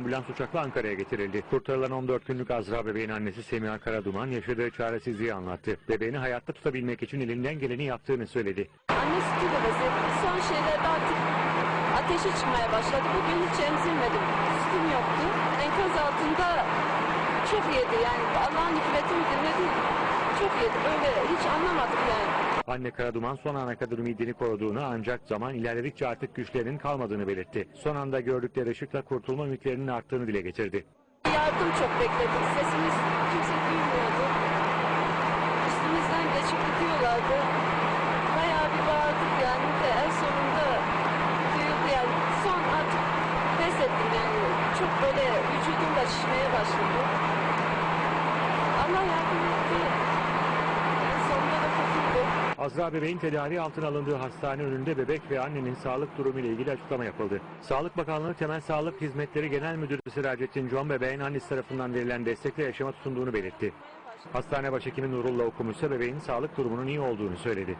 ambulans uçakla Ankara'ya getirildi. Kurtarılan 14 günlük Azra bebeğin annesi Semiha Karaduman yaşadığı çaresizliği anlattı. Bebeğini hayatta tutabilmek için elinden geleni yaptığını söyledi. Anne sütü bebesi son şeylerde artık ateşi çıkmaya başladı. Bugün hiç emzirmedim. Sütüm yoktu. Enkaz altında çok yedi yani Allah'ın hikmeti midir nedir? Çok yedi böyle. Anne Karaduman son ana kadar ümidini koruduğunu ancak zaman ilerledikçe artık güçlerinin kalmadığını belirtti. Son anda gördükleri ışıkla kurtulma ümitlerinin arttığını dile getirdi. Yardım çok bekledik. Sesimiz kimse duymuyordu. Üstümüzden geçip gidiyorlardı. Bayağı bir bağırdık yani de en sonunda duyuldu yani. Son artık pes ettim yani. Çok böyle vücudum da şişmeye başladı. Allah yardım etti. En sonunda da kurtuldum. Azra bebeğin tedavi altına alındığı hastane önünde bebek ve annenin sağlık durumu ile ilgili açıklama yapıldı. Sağlık Bakanlığı Temel Sağlık Hizmetleri Genel Müdürü Siracettin Can bebeğin annesi tarafından verilen destekle yaşama tutunduğunu belirtti. Hastane başhekimi Nurullah Okumuş bebeğin sağlık durumunun iyi olduğunu söyledi.